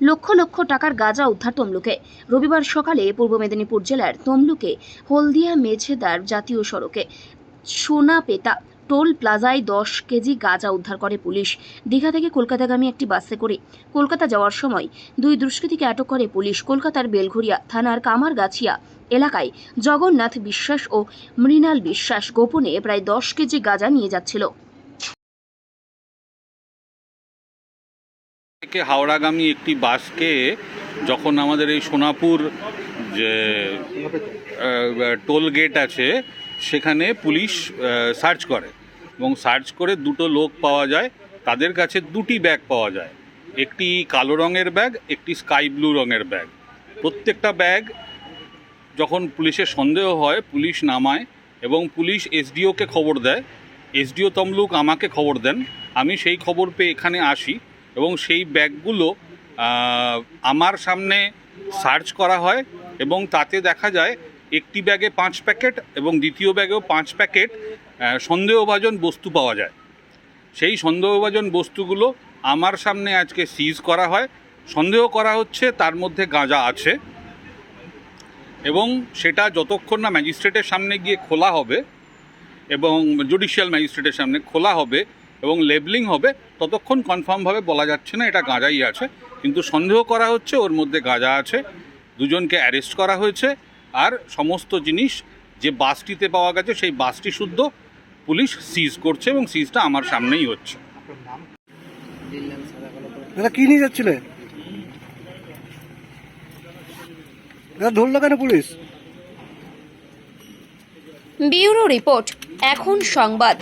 লক্ষ লক্ষ টাকার গাঁজা উদ্ধার তমলুকে। রবিবার সকালে পূর্ব মেদিনীপুর জেলার তমলুকে হলদিয়া মেছেদার জাতীয় সড়কে সোনাপেতা টোল প্লাজায় দশ কেজি গাঁজা উদ্ধার করে পুলিশ। দীঘা থেকে কলকাতাগামী একটি বাসে করে কলকাতা যাওয়ার সময় দুই দুষ্কৃতীকে আটক করে পুলিশ কলকাতার বেলঘরিয়া থানার কামারগাছিয়া এলাকায় জগন্নাথ বিশ্বাস ও মৃণাল বিশ্বাস গোপনে প্রায় দশ কেজি গাঁজা নিয়ে যাচ্ছিল। থেকে হাওড়াগামী একটি বাসকে যখন আমাদের এই সোনাপুর যে টোল গেট আছে, সেখানে পুলিশ সার্চ করে। এবং সার্চ করে দুটো লোক পাওয়া যায়, তাদের কাছে দুটি ব্যাগ পাওয়া যায়। একটি কালো রঙের ব্যাগ, একটি স্কাই ব্লু রঙের ব্যাগ। প্রত্যেকটা ব্যাগ যখন পুলিশের সন্দেহ হয়, পুলিশ নামায় এবং পুলিশ এসডিওকে খবর দেয়। এসডিও তমলুক আমাকে খবর দেন। আমি সেই খবর পেয়ে এখানে আসি। এবং সেই ব্যাগগুলো আমার সামনে সার্চ করা হয় এবং তাতে দেখা যায় একটি ব্যাগে পাঁচ প্যাকেট এবং দ্বিতীয় ব্যাগেও পাঁচ প্যাকেট সন্দেহভাজন বস্তু পাওয়া যায়। সেই সন্দেহভাজন বস্তুগুলো আমার সামনে আজকে সিজ করা হয়। সন্দেহ করা হচ্ছে তার মধ্যে গাঁজা আছে এবং সেটা যতক্ষণ না ম্যাজিস্ট্রেটের সামনে গিয়ে খোলা হবে এবং জুডিশিয়াল ম্যাজিস্ট্রেটের সামনে খোলা হবে এবং লেবলিং হবে ততক্ষণ কনফার্মভাবে বলা যাচ্ছে না এটা গাঁজাই আছে। কিন্তু সন্দেহ করা হচ্ছে ওর মধ্যে গাঁজা আছে দুজনকে অ্যারেস্ট করা হয়েছে আর সমস্ত জিনিস যে বাসটিতে পাওয়া গেছে সেই বাসটি শুদ্ধ পুলিশ সিজ করছে এবং সিজটা আমার সামনেই হচ্ছে। দাদা কি নিয়ে যাচ্ছিলে? দাদা ধরলো কেন পুলিশ? ব্যুরো রিপোর্ট এখন সংবাদ।